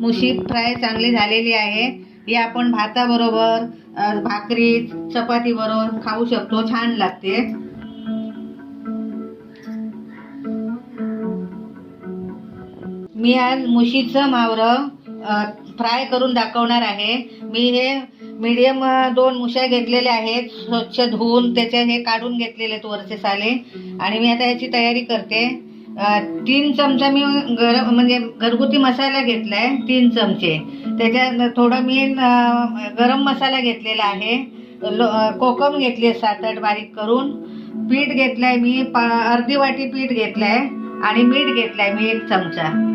मुशी fry चांगली झालेली आहे. ही आपण भाताबरोबर भाकरी चपातीबरोबर खाऊ शकतो. छान लागते. मी आज मुशीचं मावरं फ्राय करून दाखवणार आहे. मी हे मीडियम दोन मुश्या घेतलेल्या आहेत. स्वच्छ धुवून त्याचे हे काढून घेतलेले आहेत वरचे साले. आणि मी आता याची तयारी करते. तीन चमचा मी गरम म्हणजे घरगुती मसाला घेतलाय तीन चमचे. त्याच्यात थोडं मी गरम मसाला घेतलेला आहे. लो- कोकम घेतली सात आठ बारीक करून. पीठ घेतलंय मी पा अर्धी वाटी पीठ घेतलंय आणि मीठ घेतलंय मी एक चमचा.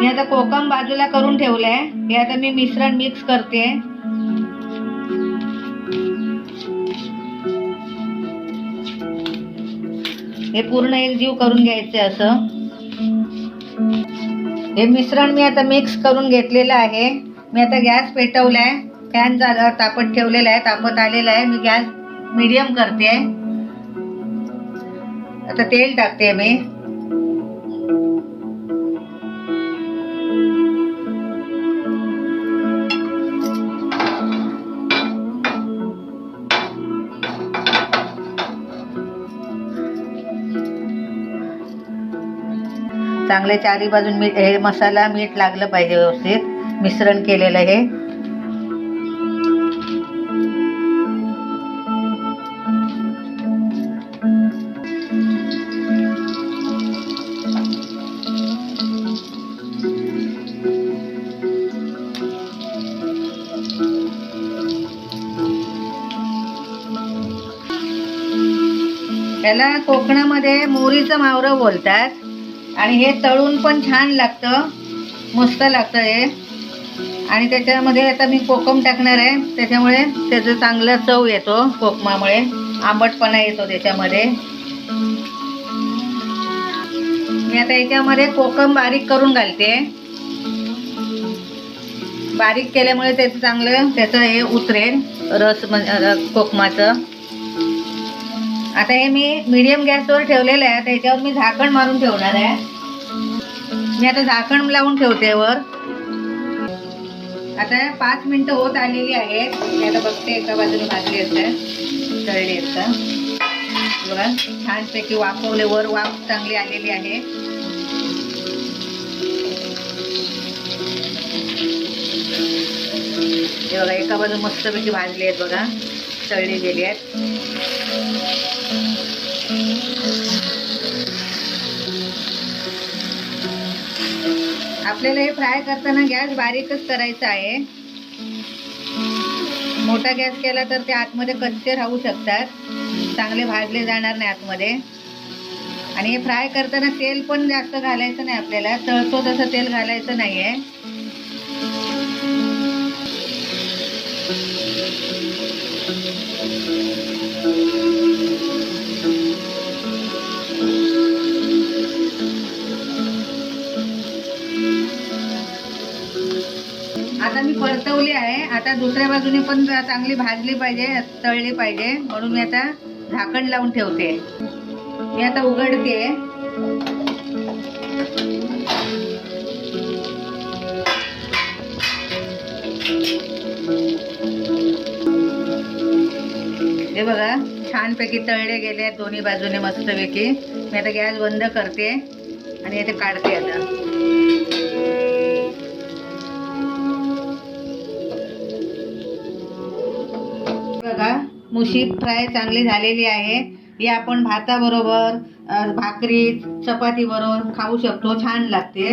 मी आता कोकम बाजूला करून ठेवलंय. हे आता मी मिश्रण मिक्स करते. हे पूर्ण एक जीव करून घ्यायचे असं. हे मिश्रण मी आता मिक्स करून घेतलेलं आहे. मी आता गॅस पेटवलाय. फॅन झालं तापत ठेवलेला आहे. तापत आलेला आहे. मी गॅस मीडियम करते. आता तेल टाकते मी. चांगले चारी बाजून मीठ हे मसाला मीठ लागलं पाहिजे व्यवस्थित. मिश्रण केलेलं हे. याला कोकणामध्ये मोरीचं मावरं बोलतात. आणि हे तळून पण छान लागतं. मस्त लागतं हे. आणि त्याच्यामध्ये आता मी कोकम टाकणार आहे. त्याच्यामुळे त्याचं चांगला चव येतो कोकमामुळे. आंबटपणा येतो त्याच्यामध्ये. मी आता याच्यामध्ये कोकम बारीक करून घालते. बारीक केल्यामुळे त्याचं चांगलं त्याचं हे उतरेल रस म्हणजे कोकमाचं. आता हे मी मीडियम गॅसवर ठेवलेलं आहे. त्याच्यावर मी झाकण मारून ठेवणार आहे. मी आता झाकण लावून ठेवते वर. आता पाच मिनिटं होत आलेली आहेत. मी आता बघते एका बाजूने भाजली असते तळली असतं. बघा छानपैकी वाफवले वर वाफ चांगली आलेली आहे. हे बघा एका बाजू मस्तपैकी भाजली आहेत बघा तळली गेली आहेत. आपल्याला हे फ्राय करताना गॅस बारीकच करायचा आहे. मोठा गॅस केला तर ते आतमध्ये कच्चे राहू शकतात. चांगले भाजले जाणार नाही आतमध्ये. आणि हे फ्राय करताना तेल पण जास्त घालायचं नाही आपल्याला. तळतो तसं तेल घालायचं नाही आहे आता मी परतवली आहे. आता दुसऱ्या बाजूने पण चांगली भाजली पाहिजे तळली पाहिजे. म्हणून मी आता झाकण लावून ठेवते. मी आता उघडते. हे बघा छानपैकी तळले गेले दोन्ही बाजूने मस्तपैकी. मी आता गॅस बंद करते आणि इथे काढते आता. मुशी फ्राय चांगली झालेली आहे. ही आपण भाताबरोबर भाकरी चपाती बरोबर खाऊ शकतो. छान लागते.